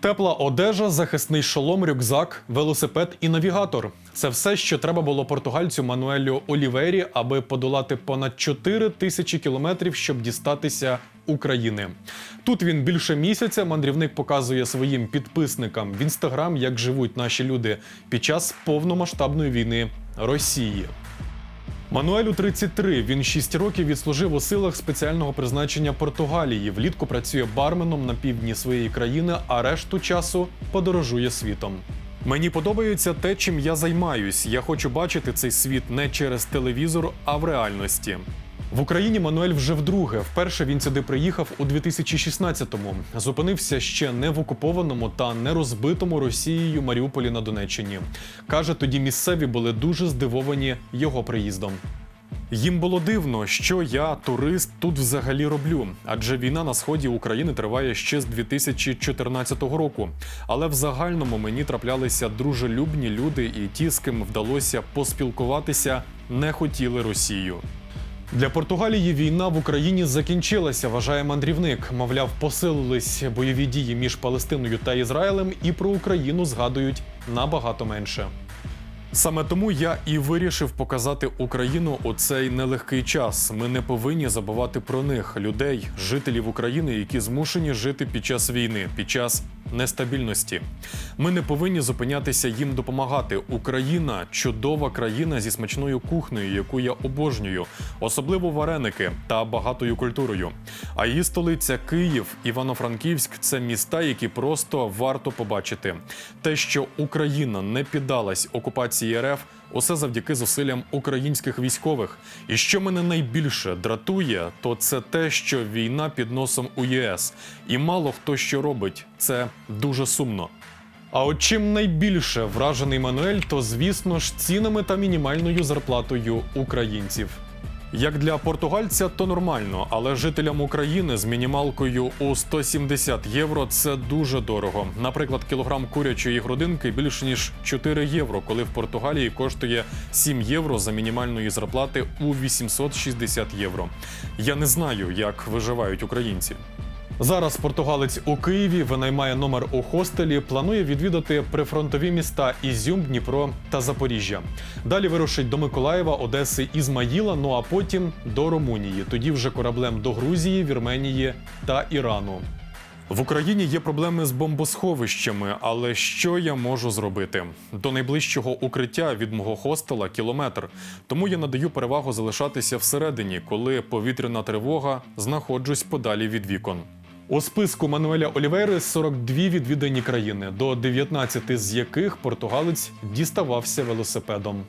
Тепла одежа, захисний шолом, рюкзак, велосипед і навігатор це все, що треба було португальцю Мануелю Олівері, аби подолати понад 4 тисячі кілометрів, щоб дістатися України. Тут він більше місяця. Мандрівник показує своїм підписникам в інстаграм, як живуть наші люди під час повномасштабної війни Росії. Мануелю 33. Він 6 років відслужив у силах спеціального призначення Португалії. Влітку працює барменом на півдні своєї країни, а решту часу подорожує світом. Мені подобається те, чим я займаюсь. Я хочу бачити цей світ не через телевізор, а в реальності. В Україні Мануель вже вдруге. Вперше він сюди приїхав у 2016-му. Зупинився ще не в окупованому та не розбитому Росією Маріуполі на Донеччині. Каже, тоді місцеві були дуже здивовані його приїздом. Їм було дивно, що я, турист, тут взагалі роблю, адже війна на сході України триває ще з 2014 року. Але в загальному мені траплялися дружелюбні люди, і ті, з ким вдалося поспілкуватися, не хотіли Росію. Для Португалії війна в Україні закінчилася, вважає мандрівник. Мовляв, посилились бойові дії між Палестиною та Ізраїлем, і про Україну згадують набагато менше. Саме тому я і вирішив показати Україну у цей нелегкий час. Ми не повинні забувати про них, людей, жителів України, які змушені жити під час війни, під час нестабільності. Ми не повинні зупинятися їм допомагати. Україна чудова країна зі смачною кухнею, яку я обожнюю, особливо вареники та багатою культурою. А її столиця Київ, Івано-Франківськ це міста, які просто варто побачити. Те, що Україна не піддалась окупації РФ, усе завдяки зусиллям українських військових. І що мене найбільше дратує, то це те, що війна під носом у ЄС, і мало хто що робить. Це дуже сумно. А от чим найбільше вражений Мануель, то звісно ж цінами та мінімальною зарплатою українців. Як для португальця, то нормально, але жителям України з мінімалкою у 170 євро це дуже дорого. Наприклад, кілограм курячої грудинки більш ніж 4 євро, коли в Португалії коштує 7 євро за мінімальної зарплати у 860 євро. Я не знаю, як виживають українці. Зараз португалець у Києві винаймає номер у хостелі. Планує відвідати прифронтові міста Ізюм, Дніпро та Запоріжжя. Далі вирушить до Миколаєва, Одеси, Ізмаїла. Ну а потім до Румунії. Тоді вже кораблем до Грузії, Вірменії та Ірану. В Україні є проблеми з бомбосховищами, але що я можу зробити? До найближчого укриття від мого хостела кілометр. Тому я надаю перевагу залишатися всередині, коли повітряна тривога знаходжусь подалі від вікон. У списку Мануеля Олівери 42 відвідані країни, до 19 з яких португалець діставався велосипедом.